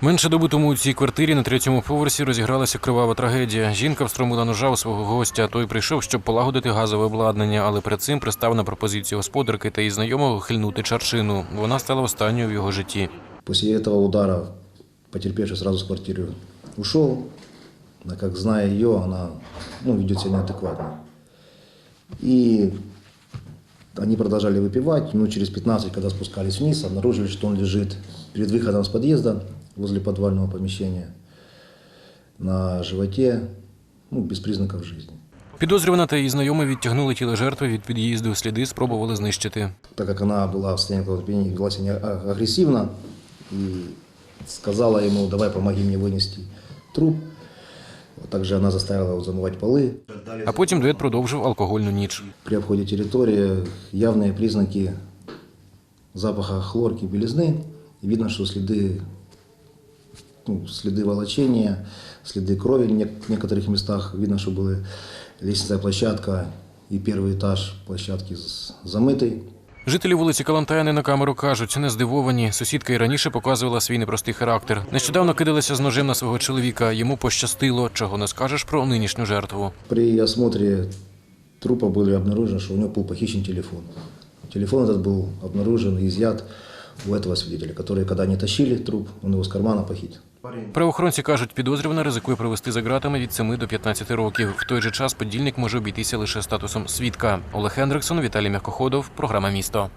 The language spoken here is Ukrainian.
Менше доби тому у цій квартирі на третьому поверсі розігралася кривава трагедія. Жінка встромила ножа у свого гостя. Той прийшов, щоб полагодити газове обладнання, але перед цим пристав на пропозицію господарки та її знайомого хильнути чаршину. Вона стала останньою в його житті. После этого удара потерпевший сразу с квартиры ушел. А как зная ее, она ну, себя неадекватно. И они продолжали выпивать. Ну, через 15, когда спускались вниз, обнаружили, что он лежит перед выходом с подъезда возле подвального помещения на животе, ну, без признаков жизни. Підозрювана та її знайомий відтягнули тіло жертви від під'їзду. Сліди спробували знищити. Так как она была в состоянии алкогольного опьянения, вела себя а- агрессивно и сказала ему, давай помоги мне вынести труп. Вот Также она заставила его замывать полы. А потім дует продовжив алкогольну ніч. При обходе территории явные признаки запаха хлорки, белизны. И видно, что следы, ну, следы волочения, следы крови в нек- некоторых местах. Видно, что была лестничная площадка и первый этаж площадки з- замытый. Жителі вулиці Калантаяни на камеру кажуть, не здивовані. Сусідка і раніше показувала свій непростий характер. Нещодавно кидалася з ножем на свого чоловіка. Йому пощастило, чого не скажеш про нинішню жертву. При осмотре трупа были обнаружено, что у него был похищен телефон. Телефон этот был обнаружен и изъят у этого свидетеля, который, когда они тащили труп, он его с кармана похитил. Правоохоронці кажуть, підозрювана ризикує провести за ґратами від 7 до 15 років. В той же час подільник може обійтися лише статусом свідка. Олег Хендриксон, Віталій Мягкоходов, програма Місто.